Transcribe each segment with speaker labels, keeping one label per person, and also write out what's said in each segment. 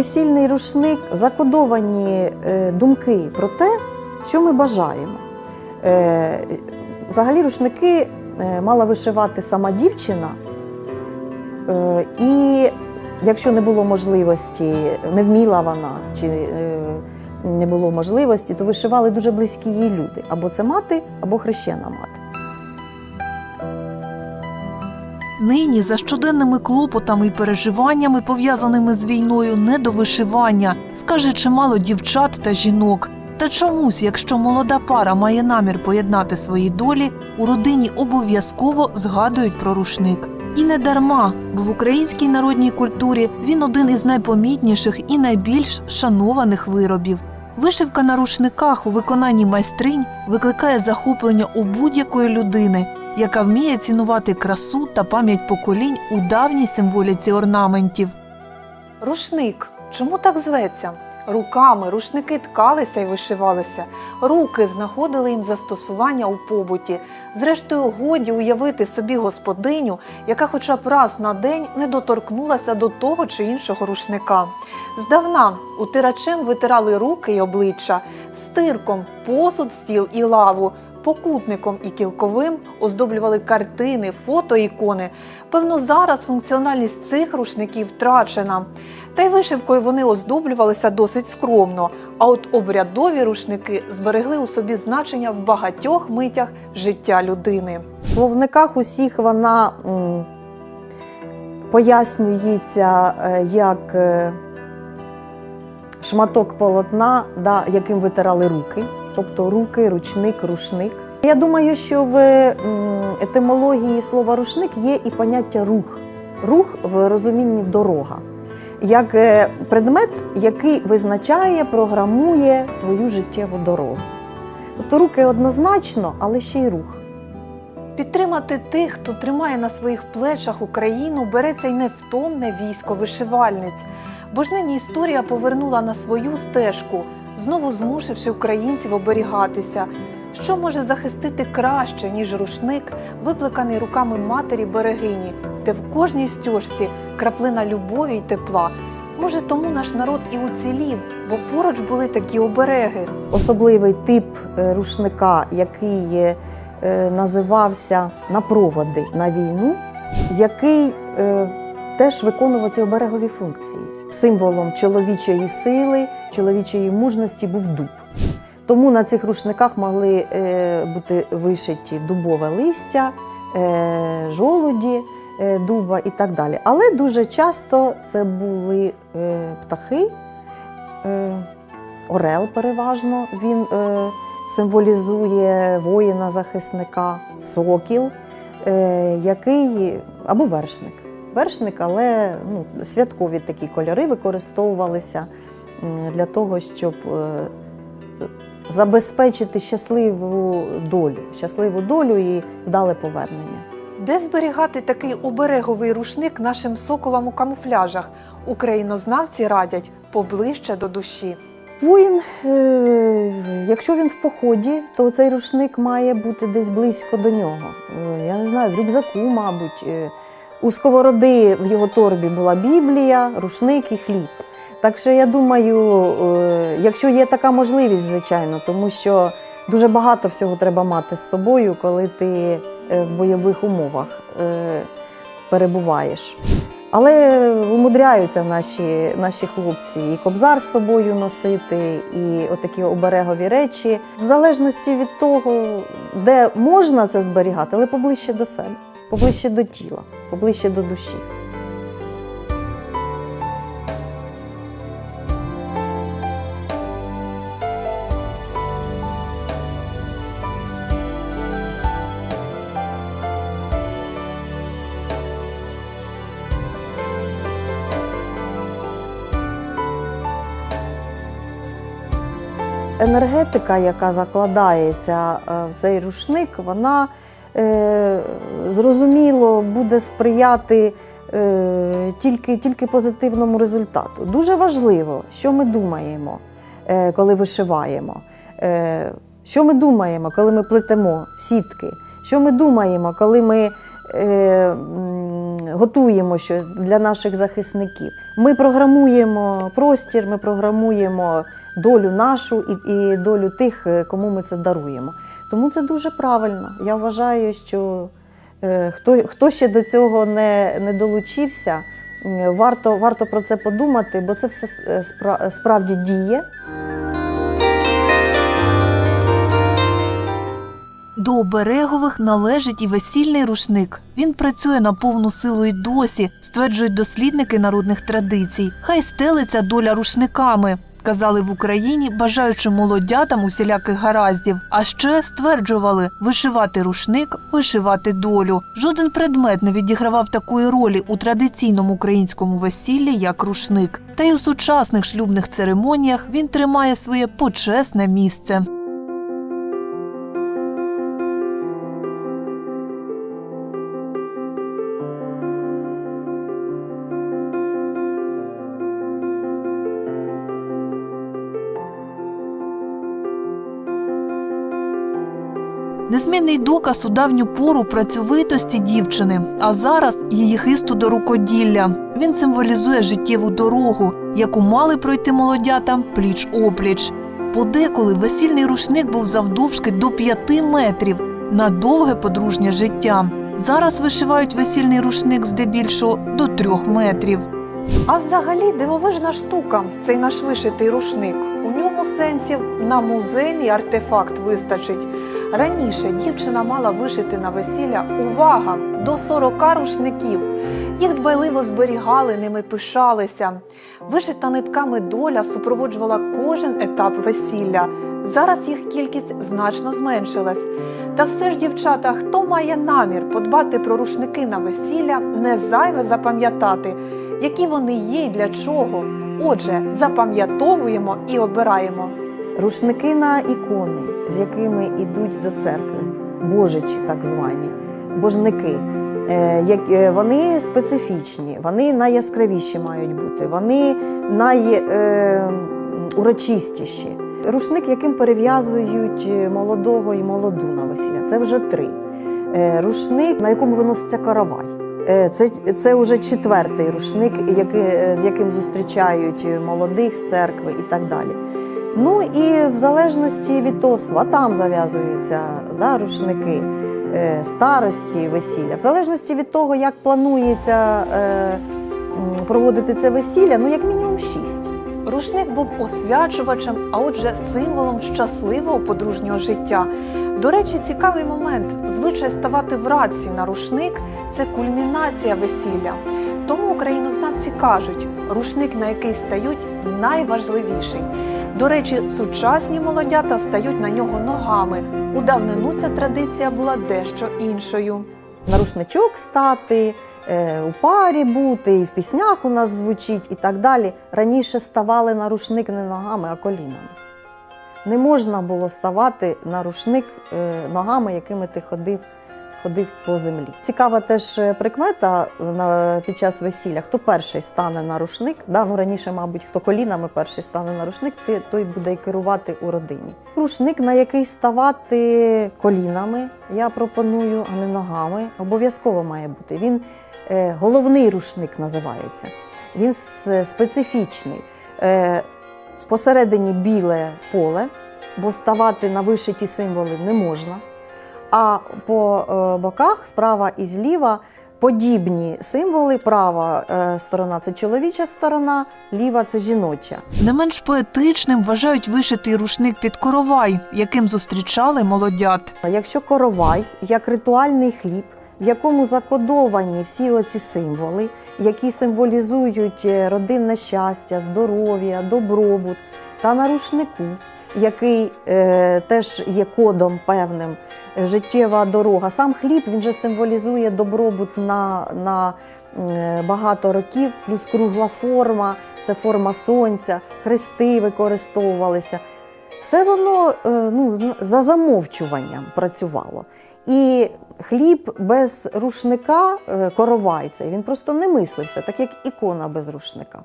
Speaker 1: весільний рушник закодовані е, думки про те, що ми бажаємо. Е, Взагалі рушники е, мала вишивати сама дівчина, і якщо не було можливості, не вміла вона чи не було можливості, то вишивали дуже близькі їй люди. Або це мати, або хрещена мати.
Speaker 2: Нині за щоденними клопотами і переживаннями, пов'язаними з війною, не до вишивання, скаже чимало дівчат та жінок. Та чомусь, якщо молода пара має намір поєднати свої долі, у родині обов'язково згадують про рушник. І не дарма, бо в українській народній культурі він один із найпомітніших і найбільш шанованих виробів. Вишивка на рушниках у виконанні майстринь викликає захоплення у будь-якої людини, яка вміє цінувати красу та пам'ять поколінь у давній символіці орнаментів.
Speaker 3: Рушник. Чому так зветься? Руками рушники ткалися і вишивалися, руки знаходили їм застосування у побуті. Зрештою, годі уявити собі господиню, яка хоча б раз на день не доторкнулася до того чи іншого рушника. Здавна утирачем витирали руки й обличчя, стирком посуд, стіл і лаву, покутником і кілковим оздоблювали картини, фото, ікони. Певно, зараз функціональність цих рушників втрачена. Та й вишивкою вони оздоблювалися досить скромно. А от обрядові рушники зберегли у собі значення в багатьох митях життя людини.
Speaker 1: В словниках усіх вона м, пояснюється е, як е, шматок полотна, да, яким витирали руки, тобто руки, ручник, рушник. Я думаю, що в етимології слова рушник є і поняття рух. Рух в розумінні дорога, як е, предмет, який визначає, програмує твою життєву дорогу. Тобто руки однозначно, але ще й рух.
Speaker 3: Підтримати тих, хто тримає на своїх плечах Україну, береться й невтомне військо вишивальниць. Бо ж нині історія повернула на свою стежку, знову змусивши українців оберігатися. Що може захистити краще, ніж рушник, виплеканий руками матері берегині, де в кожній стежці краплина любові й тепла. Може, тому наш народ і уцілів, бо поруч були такі обереги.
Speaker 1: особливий тип е, рушника, який е, називався на проводи на війну, який е, теж виконував ці оберегові функції. Символом чоловічої сили, чоловічої мужності був дуб. Тому на цих рушниках могли е, бути вишиті дубове листя, е, жолуді е, дуба і так далі. Але дуже часто це були птахи. Орел переважно він символізує воїна-захисника, сокіл, який або вершник. Вершник, але ну, святкові такі кольори використовувалися для того, щоб е, забезпечити щасливу долю, щасливу долю і вдале повернення.
Speaker 3: Де зберігати такий обереговий рушник нашим соколам у камуфляжах? Українознавці радять поближче до душі.
Speaker 1: Воїн, е, якщо він в поході, то цей рушник має бути десь близько до нього. Е, Я не знаю, в рюкзаку, мабуть. У сковороди в його торбі була Біблія, рушник і хліб. Так що я думаю, е, якщо є така можливість, звичайно, тому що дуже багато всього треба мати з собою, коли ти е, в бойових умовах е, перебуваєш. Але умудряються наші, наші хлопці і кобзар з собою носити, і отакі оберегові речі, в залежності від того, де можна це зберігати, але поближче до себе, поближче до тіла, поближче до душі. енергетика, яка закладається е, в цей рушник, вона зрозуміло буде сприяти е, тільки, тільки позитивному результату. Дуже важливо, що ми думаємо, е, коли вишиваємо. Е, що ми думаємо, коли ми плетемо сітки? Що ми думаємо, коли ми е, готуємо щось для наших захисників. Ми програмуємо простір, ми програмуємо долю нашу і, і долю тих, е, кому ми це даруємо. Тому це дуже правильно. Я вважаю, що е, хто, хто ще до цього не, не долучився, варто, варто про це подумати, бо це все е, спра- справді діє.
Speaker 3: До оберегових належить і весільний рушник. Він працює на повну силу й досі, стверджують дослідники народних традицій. Хай стелиться доля рушниками. Казали в Україні, бажаючи молодятам усіляких гараздів. А ще стверджували вишивати рушник, вишивати долю. Жоден предмет не відігравав такої ролі у традиційному українському весіллі, як рушник. Та й у сучасних шлюбних церемоніях він тримає своє почесне місце. Незмінний доказ у давню пору працьовитості дівчини, а зараз її хисту до рукоділля. Він символізує життєву дорогу, яку мали пройти молодята пліч опліч. Подеколи весільний рушник був завдовжки до п'яти метрів на довге подружнє життя. Зараз вишивають весільний рушник здебільшого до трьох метрів.
Speaker 4: А взагалі дивовижна штука цей наш вишитий рушник. У ньому сенсів на музейний артефакт вистачить. Раніше дівчина мала вишити на весілля увага до 40 рушників. Їх дбайливо зберігали, ними пишалися. Вишита нитками доля супроводжувала кожен етап весілля. Зараз їх кількість значно зменшилась. Та все ж, дівчата, хто має намір подбати про рушники на весілля, не зайве запам'ятати, які вони є і для чого. Отже, запам'ятовуємо і обираємо.
Speaker 1: Рушники на ікони, з якими йдуть до церкви, божичі так звані, божники. Е, е, Вони специфічні, вони найяскравіші мають бути, вони найурочистіші. Рушник, яким перев'язують молодого і молоду на весілля, це вже три. Е, Рушник, на якому виноситься каравай. Е, Це, це вже четвертий рушник, який, е, з яким зустрічають молодих з церкви і так далі. Ну і в залежності від того, сватам зав'язуються да, рушники е, старості, весілля. В залежності від того, як планується е, проводити це весілля, ну як мінімум шість.
Speaker 4: Рушник був освячувачем, а отже, символом щасливого подружнього життя. До речі, цікавий момент. Звичай ставати в радці на рушник це кульмінація весілля. Тому українознавці кажуть, рушник, на який стають, найважливіший. До речі, сучасні молодята стають на нього ногами. У давнину ця традиція була дещо іншою.
Speaker 1: На рушничок стати, е, у парі бути, і в піснях у нас звучить, і так далі. Раніше ставали на рушник не ногами, а колінами. Не можна було ставати на рушник е, ногами, якими ти ходив, ходив по землі. Цікава теж е, прикмета на, під час весілля. Хто перший стане на рушник? Да? Ну, раніше, мабуть, хто колінами перший стане на рушник, той буде і керувати у родині. Рушник, на який ставати колінами, я пропоную, а не ногами, обов'язково має бути. Він е, головний рушник називається. Він специфічний. Е, посередині біле поле, бо ставати на вишиті символи не можна. А по е, боках, справа і зліва, подібні символи. Права е, сторона це чоловіча сторона, ліва це жіноча.
Speaker 3: Не менш поетичним вважають вишитий рушник під коровай, яким зустрічали молодят.
Speaker 1: Якщо коровай як ритуальний хліб, в якому закодовані всі оці символи, які символізують е, родинне щастя, здоров'я, добробут, та на рушнику, який е, теж є кодом певним, життєва дорога. Сам хліб він же символізує добробут на, на багато років, плюс кругла форма, це форма сонця, хрести використовувалися. Все воно е, ну, за замовчуванням працювало. І хліб без рушника е, коровай цей, він просто не мислився, так як ікона без рушника.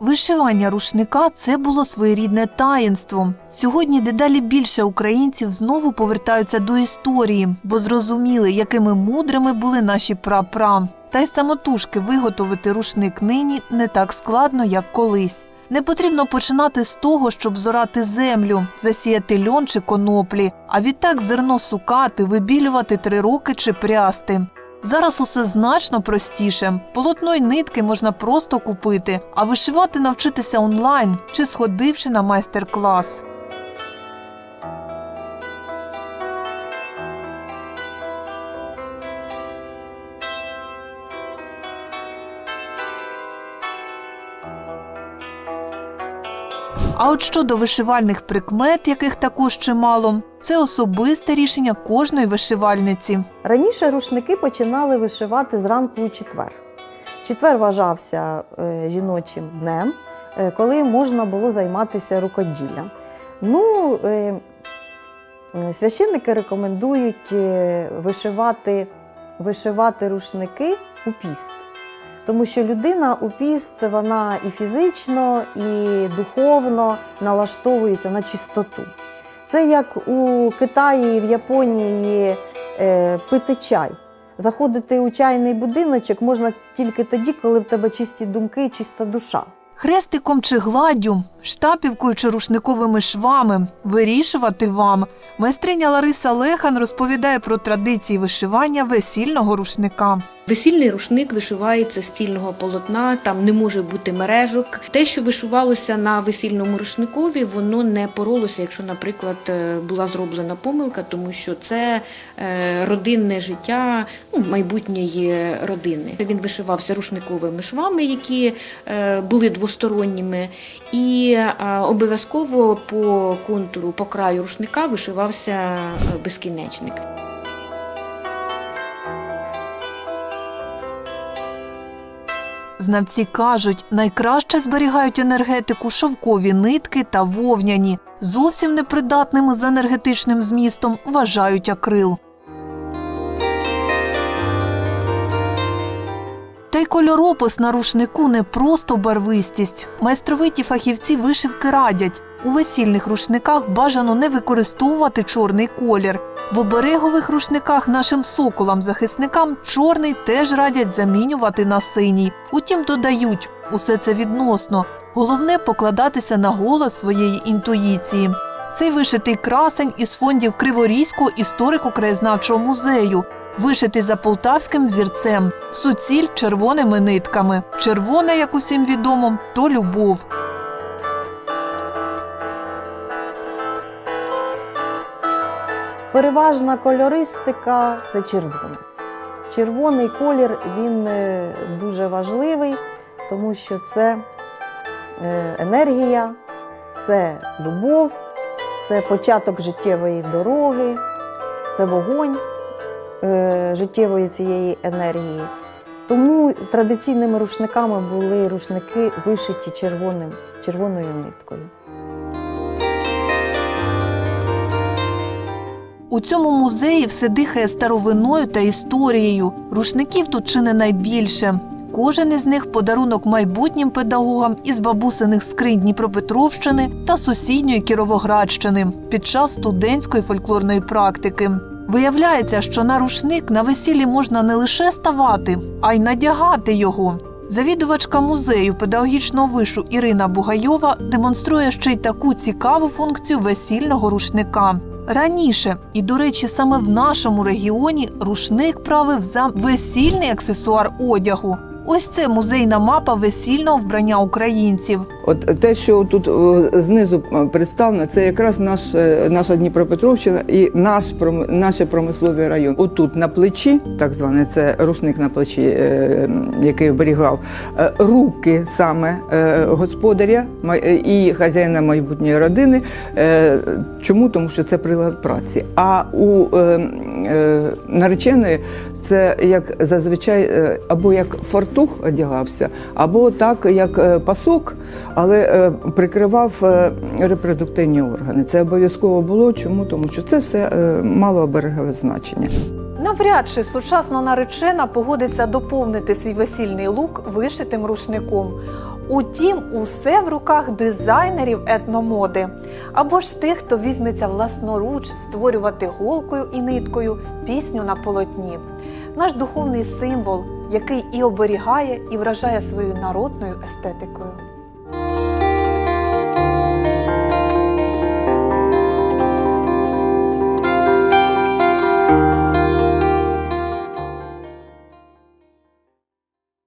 Speaker 3: Вишивання рушника це було своєрідне таїнство. Сьогодні дедалі більше українців знову повертаються до історії, бо зрозуміли, якими мудрими були наші прапра. Та й самотужки виготовити рушник нині не так складно, як колись. Не потрібно починати з того, щоб зорати землю, засіяти льон чи коноплі, а відтак зерно сукати, вибілювати три роки чи прясти. Зараз усе значно простіше. Полотно й нитки можна просто купити, а вишивати навчитися онлайн чи сходивши на майстер-клас. А от щодо вишивальних прикмет, яких також чимало, це особисте рішення кожної вишивальниці.
Speaker 1: Раніше рушники починали вишивати зранку у четвер. Четвер вважався е, жіночим днем, е, коли можна було займатися рукоділлям. Ну, е, священники рекомендують вишивати, вишивати рушники у піст. Тому що людина у піст вона і фізично, і духовно налаштовується на чистоту. Це як у Китаї в Японії е, пити чай. Заходити у чайний будиночок можна тільки тоді, коли в тебе чисті думки чиста душа.
Speaker 3: Хрестиком чи гладдю, штапівкою чи рушниковими швами вирішувати вам. Майстриня Лариса Лехан розповідає про традиції вишивання весільного рушника.
Speaker 5: Весільний рушник вишивається з стільного полотна, там не може бути мережок. Те, що вишивалося на весільному рушникові, воно не поролося, якщо, наприклад, е, була зроблена помилка, тому що це е, родинне життя ну, майбутньої родини. Він вишивався рушниковими швами, які е, були двосторонніми, і е, обов'язково по контуру, по краю рушника вишивався е, безкінечник.
Speaker 3: Знавці кажуть, найкраще зберігають енергетику шовкові нитки та вовняні. Зовсім непридатними з енергетичним змістом вважають акрил. Та й кольоропис на рушнику не просто барвистість. Майстровиті фахівці вишивки радять. У весільних рушниках бажано не використовувати чорний колір. В оберегових рушниках нашим соколам-захисникам чорний теж радять замінювати на синій. Утім, додають, усе це відносно. Головне покладатися на голос своєї інтуїції. Цей вишитий красень із фондів Криворізького історико-краєзнавчого музею. Вишитий за полтавським взірцем, суціль червоними нитками. Червона, як усім відомо, то любов.
Speaker 1: Переважна кольористика це червона. Червоний колір він е, дуже важливий, тому що це е, енергія, це любов, це початок життєвої дороги, це вогонь життєвої цієї енергії. Тому традиційними рушниками були рушники вишиті червоним, червоною ниткою.
Speaker 3: У цьому музеї все дихає старовиною та історією. Рушників тут чи не найбільше. Кожен із них подарунок майбутнім педагогам із бабусиних скринь Дніпропетровщини та сусідньої Кіровоградщини під час студентської фольклорної практики. Виявляється, що на рушник на весіллі можна не лише ставати, а й надягати його. Завідувачка музею педагогічного вишу Ірина Бугайова демонструє ще й таку цікаву функцію весільного рушника. Раніше, і до речі, саме в нашому регіоні рушник правив за весільний аксесуар одягу. Ось це музейна мапа весільного вбрання українців.
Speaker 6: От те, що тут е, знизу е, представлено, це якраз наш, е, наша Дніпропетровщина і наш пром- наш промисловий район. Отут на плечі, так званий, це рушник на плечі, який оберігав, руки саме господаря і хазяїна майбутньої родини. Чому? Тому що це прилад праці. А у е, е, нареченої це як зазвичай е, або як фартух одягався, або так, як е, пасок, але е, прикривав репродуктивні органи. Це обов'язково було. Чому? Тому що це все мало оберегове значення.
Speaker 4: Навряд чи сучасна наречена погодиться доповнити свій весільний лук вишитим рушником. Утім, усе в руках дизайнерів етномоди або ж тих, хто візьметься власноруч створювати голкою і ниткою пісню на полотні. Наш духовний символ,
Speaker 3: який і оберігає, і вражає своєю народною естетикою.